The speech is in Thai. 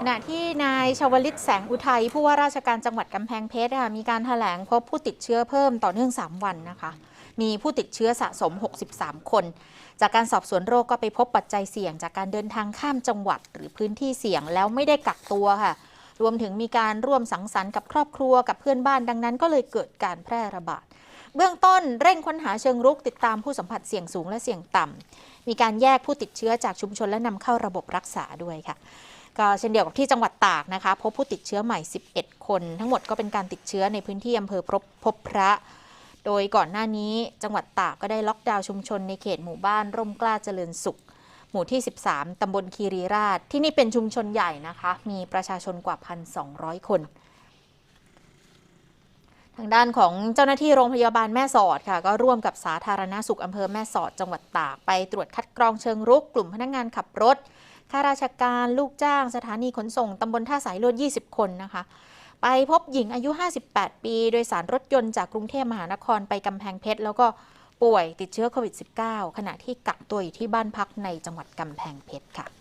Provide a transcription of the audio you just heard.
ขณะที่นายชวลิตแสงอุทัยผู้ว่าราชการจังหวัดกำแพงเพชรค่ะมีการแถลงพบผู้ติดเชื้อเพิ่มต่อเนื่อง 3 วันนะคะ มีผู้ติดเชื้อสะสม 63 คน จากการสอบสวนโรคก็ไปพบปัจจัยเสี่ยง จากการเดินทางข้ามจังหวัดหรือพื้นที่เสี่ยงแล้วไม่ได้กักตัวค่ะ รวมถึงมีการร่วมสังสรรค์กับครอบครัวกับเพื่อนบ้านดังนั้น ก็เลยเกิดการแพร่ระบาดเบื้องต้นเร่งค้นหาเชิงรุกติดตามผู้สัมผัสเสี่ยงสูงและเสี่ยงต่ำมีการแยกผู้ติดเชื้อจากชุมชนและนำเข้าระบบรักษาด้วยค่ะ ก็เช่นเดียวกับที่จังหวัดตากนะคะ พบผู้ติดเชื้อใหม่ 11 คน ทั้งหมดก็เป็นการติดเชื้อในพื้นที่อำเภอพบพบพระ โดยก่อนหน้านี้จังหวัดตากก็ได้ล็อกดาวน์ชุมชนในเขตหมู่บ้านร่มกล้าเจริญสุข หมู่ที่ 13 ตำบลคีรีราช ที่นี่เป็นชุมชนใหญ่นะคะ มีประชาชนกว่า 1,200 คน ทางด้านของเจ้าหน้าที่โรงพยาบาลแม่สอดค่ะ ก็ร่วมกับสาธารณสุขอำเภอแม่สอดจังหวัดตากไปตรวจคัดกรองเชิงรุกกลุ่มพนักงานขับรถ ข้าราชการลูกจ้างสถานีขนส่งตำบลท่าสายลวด 20 คนนะคะ ไปพบหญิงอายุ 58 ปี โดยสารรถยนต์จากกรุงเทพมหานครไปกำแพงเพชร แล้วก็ป่วยติดเชื้อโควิด -19 ขณะที่กักตัวอยู่ที่บ้านพักในจังหวัดกำแพงเพชรค่ะ